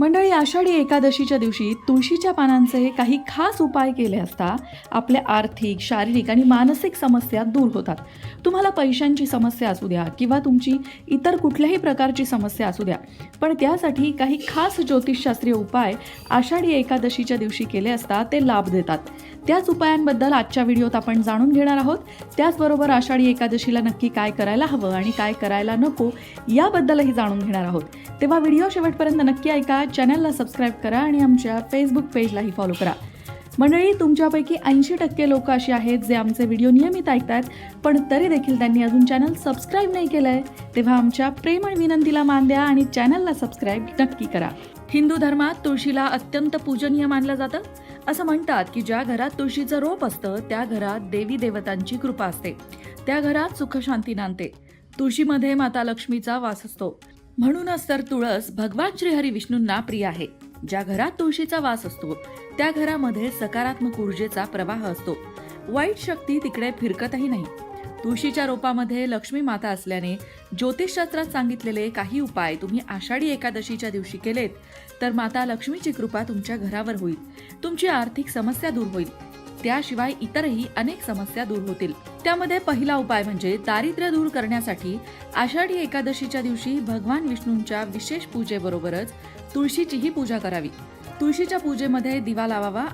मंडळी आषाढी एकादशीच्या दिवशी तुळशीच्या पानांचे काही खास उपाय केले असता आपल्या आर्थिक शारीरिक आणि मानसिक समस्या दूर होतात. तुम्हाला पैशांची समस्या असू द्या किंवा तुमची इतर कुठल्याही प्रकारची समस्या असू द्या पण त्यासाठी काही खास ज्योतिषशास्त्रीय उपाय आषाढी एकादशीच्या दिवशी केले असता ते लाभ देतात. त्याच उपायांबद्दल आजच्या व्हिडिओत आपण जाणून घेणार आहोत. त्याचबरोबर आषाढी एकादशीला नक्की काय करायला हवं आणि काय करायला नको याबद्दलही जाणून घेणार आहोत. तेव्हा व्हिडिओ शेवटपर्यंत नक्की ऐका चॅनलला सबस्क्राईब करा आणि आमच्या फेसबुक पेजलाही फॉलो करा. मंडळी तुमच्यापैकी ऐंशी टक्के लोक अशी आहेत जे आमचे व्हिडिओ नियमित ऐकतात पण तरी देखील त्यांनी अजून चॅनल सबस्क्राईब नाही केलंय. तेव्हा आमच्या प्रेमळ विनंतीला मान द्या आणि चॅनलला सबस्क्राईब नक्की करा. हिंदू धर्मात तुळशीला अत्यंत पूजनीय मानलं जातं. असं म्हणतात की ज्या घरात तुळशीचं रोप असतं त्या घरात देवी देवतांची कृपा असते. त्या घरात सुखशांती नांदते. तुळशीमध्ये माता लक्ष्मीचा वास असतो. म्हणूनच तर तुळस भगवान श्रीहरी विष्णूंना प्रिय आहे. ज्या घरात तुळशीचा वास असतो त्या घरामध्ये सकारात्मक ऊर्जेचा प्रवाह असतो. वाईट शक्ती तिकडे फिरकतही नाही. तुळशीच्या रोपामध्ये लक्ष्मी माता असल्याने ज्योतिषशास्त्रात सांगितलेले काही उपाय तुम्ही आषाढी एकादशीच्या दिवशी केलेत तर माता लक्ष्मीची कृपा तुमच्या घरावर होईल. तुमची आर्थिक समस्या दूर होईल. त्याशिवाय इतरही अनेक समस्या दूर होतील. त्यामध्ये पहिला उपाय म्हणजे दारिद्र्य दूर करण्यासाठी आषाढी एकादशीच्या दिवशी भगवान विष्णूंच्या विशेष पूजेबरोबरच तुळशीचीही पूजा करावी. तुळशीच्या पूजेमध्ये दिवा लावावा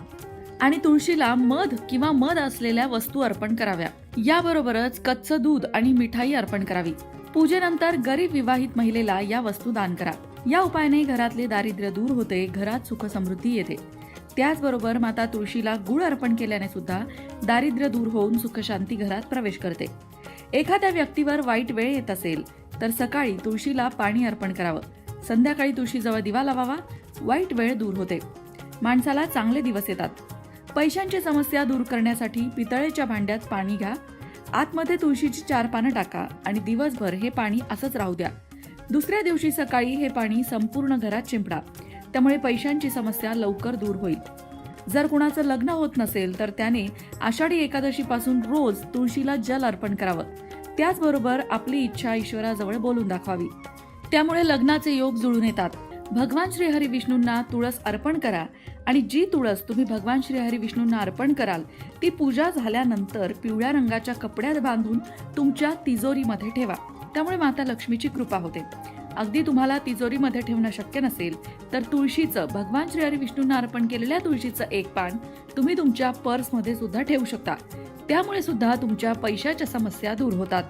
आणि तुळशीला मध किंवा मध असलेल्या वस्तू अर्पण कराव्या. याबरोबरच कच्चं दूध आणि मिठाई अर्पण करावी. पूजेनंतर गरीब विवाहित महिलेला या वस्तू दान करा. या उपायाने घरातले दारिद्र्य दूर होते घरात सुख समृद्धी येते. त्याचबरोबर माता तुळशीला गुळ अर्पण केल्याने सुद्धा दारिद्र्य दूर होऊन सुखशांती घरात प्रवेश करते. एखाद्या व्यक्तीवर वाईट वेळ येत असेल तर सकाळी तुळशीला पाणी अर्पण करावं. संध्याकाळी तुळशीजवळ दिवा लावावा वाईट वेळ दूर होते. माणसाला चांगले दिवस येतात. पैशांची समस्या दूर करण्यासाठी पितळेच्या भांड्यात पाणी घ्या. आतमध्ये तुळशीची चार पानं टाका आणि दिवसभर हे पाणी असंच राहू द्या. दुसऱ्या दिवशी सकाळी हे पाणी संपूर्ण घरात चिंपडा. त्यामुळे पैशांची समस्या लवकर दूर होईल. जर कुणाचं लग्न होत नसेल तर त्याने आषाढी एकादशीपासून रोज तुळशीला जल अर्पण करावं. त्याचबरोबर आपली इच्छा ईश्वराजवळ बोलून दाखवावी. त्यामुळे लग्नाचे योग जुळून येतात. भगवान श्री हरी विष्णूंना तुळस अर्पण करा आणि जी तुळस तुम्ही भगवान श्री हरी विष्णूंना अर्पण कराल ती पूजा झाल्यानंतर पिवळ्या रंगाच्या कपड्यात बांधून तुमच्या तिजोरीमध्ये ठेवा. त्यामुळे माता लक्ष्मीची कृपा होते. अगदी तुम्हाला तिजोरीमध्ये ठेवणं शक्य नसेल तर तुळशीचं भगवान श्री हरी विष्णूंना अर्पण केलेल्या तुळशीचं एक पान तुम्ही तुमच्या पर्समध्ये सुद्धा ठेवू शकता. त्यामुळे सुद्धा तुमच्या पैशाच्या समस्या दूर होतात.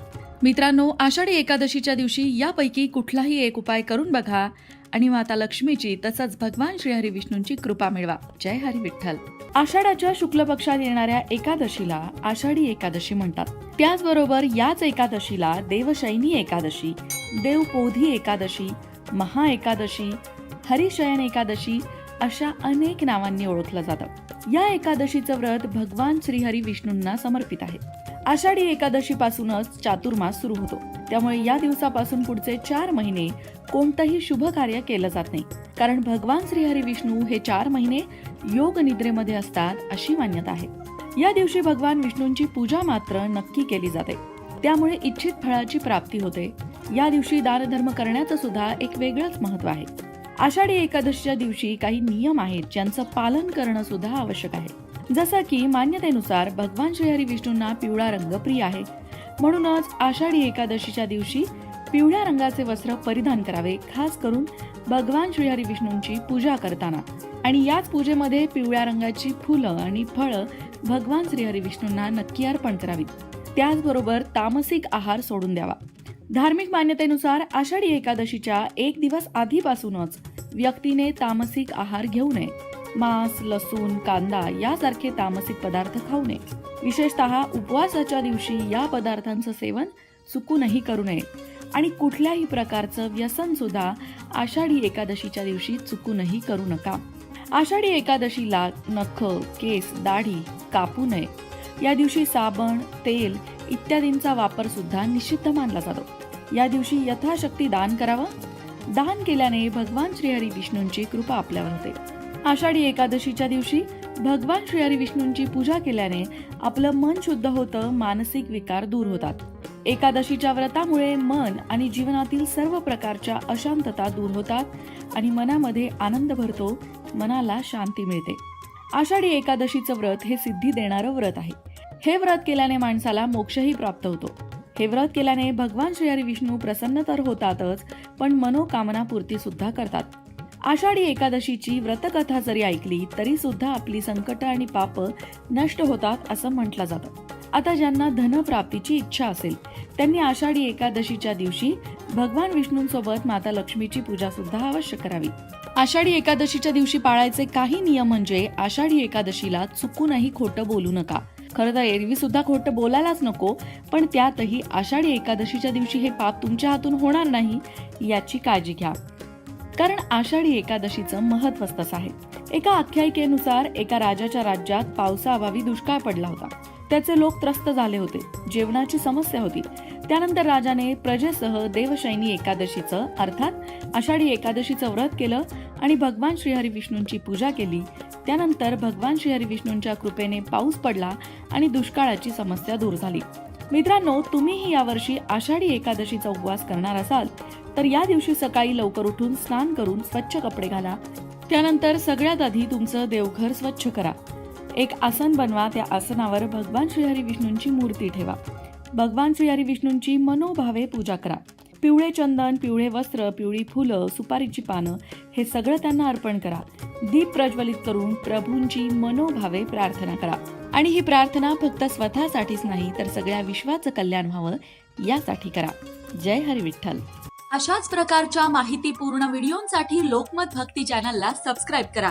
मित्रांनो आषाढी एकादशीच्या दिवशी यापैकी कुठलाही एक उपाय करून बघा. आणि माता लक्ष्मीची तसंच भगवान श्रीहरी विष्णूंची कृपा मिळवा. जय हरी विठ्ठल. आषाढाच्या शुक्ल पक्षात येणाऱ्या एकादशीला आषाढी एकादशी म्हणतात. त्याचबरोबर याच एकादशीला देवशैनी एकादशी देवपोधी एकादशी महा एकादशी हरिशयन एकादशी अशा अनेक नावांनी ओळखलं जातं. या एकादशीचं व्रत भगवान श्रीहरी विष्णूंना समर्पित आहे. आषाढी एकादशी पासूनच चातुर्मास सुरू होतो. त्यामुळे या दिवसापासून पुढचे चार महिने कोणतंही शुभ कार्य केलं जात नाही. कारण भगवान श्रीहरी विष्णू हे चार महिने योग निद्रेमध्ये असतात अशी मान्यता आहे. या दिवशी भगवान विष्णूंची पूजा मात्र नक्की केली जाते. त्यामुळे इच्छित फळाची प्राप्ती होते. या दिवशी दानधर्म करण्याचं सुद्धा एक वेगळंच महत्त्व आहे. आषाढी एकादशीच्या दिवशी काही नियम आहेत ज्यांचं पालन करणं सुद्धा आवश्यक आहे. जसं की मान्यतेनुसार भगवान श्रीहरी विष्णूंना पिवळा रंग प्रिय आहे. म्हणूनच आषाढी एकादशीच्या दिवशी पिवळ्या रंगाचे वस्त्र परिधान करावे खास करून भगवान श्रीहरी विष्णूंची पूजा करताना. आणि याच पूजेमध्ये पिवळ्या रंगाची फुलं आणि फळं भगवान श्रीहरी विष्णूंना नक्की अर्पण करावीत. त्याचबरोबर तामसिक आहार सोडून द्यावा. धार्मिक मान्यतेनुसार आषाढी एकादशीच्या एक दिवस आधीपासूनच व्यक्तीने तामसिक आहार घेऊ नये. मांस लसूण कांदा यासारखे तामसिक पदार्थ खाऊ नये. विशेषतः उपवासाच्या दिवशी या पदार्थांचं सेवन चुकूनही करू नये. आणि कुठल्याही प्रकारचं व्यसन सुद्धा आषाढी एकादशीच्या दिवशी चुकूनही करू नका. आषाढी एकादशीला नख केस दाढी कापू नये. या दिवशी साबण तेल इत्यादींचा वापर सुद्धा निषिद्ध मानला जातो. या दिवशी यथाशक्ती दान करावं. दान केल्याने भगवान श्रीहरी विष्णूंची कृपा आपल्यावर होते. आषाढी एकादशीच्या दिवशी भगवान श्रीहरी विष्णूंची पूजा केल्याने आपलं मन शुद्ध होतं मानसिक विकार दूर होतात. एकादशीच्या व्रतामुळे मन आणि जीवनातील सर्व प्रकारच्या अशांतता दूर होतात आणि मनामध्ये आनंद भरतो मनाला शांती मिळते. आषाढी एकादशीचं व्रत हे सिद्धी देणारं व्रत आहे. हे व्रत केल्याने माणसाला मोक्षही प्राप्त होतो. हे व्रत केल्याने भगवान श्रीहरी विष्णू प्रसन्न तर होतातच पण मनोकामना पूर्ती सुद्धा करतात. आषाढी एकादशीची व्रतकथा जरी ऐकली तरी सुद्धा आपली संकट आणि पाप नष्ट होतात असं म्हटलं जातं. आता ज्यांना धनप्राप्तीची इच्छा असेल त्यांनी आषाढी एकादशीच्या दिवशी भगवान विष्णूंसोबत माता लक्ष्मीची पूजा सुद्धा अवश्य करावी. आषाढी एकादशीच्या दिवशी पाळायचे काही नियम म्हणजे आषाढी एकादशीला चुकूनही खोटं बोलू नका. खरं तर एरवी सुद्धा खोटं बोलायलाच नको पण त्यातही आषाढी एकादशीच्या दिवशी हे पाप तुमच्या हातून होणार नाही याची काळजी घ्या. कारण आषाढी एकादशीचं महत्वच तसं आहे. एका आख्यायिकेनुसार एका राजाच्या राज्यात पावसाअभावी दुष्काळ पडला होता. त्याचे लोक त्रस्त झाले होते. जेवणाची समस्या होती. त्यानंतर राजाने प्रजेसह देवशैनी एकादशीचं अर्थात आषाढी एकादशीचं व्रत केलं आणि भगवान श्रीहरी विष्णूंची पूजा केली. त्यानंतर भगवान श्रीहरी विष्णूंच्या कृपेने पाऊस पडला आणि दुष्काळाची समस्या दूर झाली. मित्रांनो तुम्हीही यावर्षी आषाढी एकादशीचा उपवास करणार असाल तर या दिवशी सकाळी लवकर उठून स्नान करून स्वच्छ कपडे घाला. त्यानंतर सगळ्यात आधी तुमचं देवघर स्वच्छ करा. एक आसन बनवा त्या आसनावर भगवान श्रीहरी विष्णूंची मूर्ती ठेवा. भगवान श्रीहरी विष्णूंची मनोभावे पूजा करा. पिवळे चंदन पिवळे वस्त्र पिवळी फुलं सुपारीची पानं हे सगळं त्यांना अर्पण करा. दीप प्रज्वलित करून प्रभूंची मनोभावे प्रार्थना करा. आणि ही प्रार्थना फक्त स्वतःसाठीच नाही तर सगळ्या विश्वाचं कल्याण व्हावं यासाठी करा. जय हरी विठ्ठल अशाच प्रकारच्या माहितीपूर्ण व्हिडिओंसाठी लोकमत भक्ती चॅनलला सबस्क्राईब करा.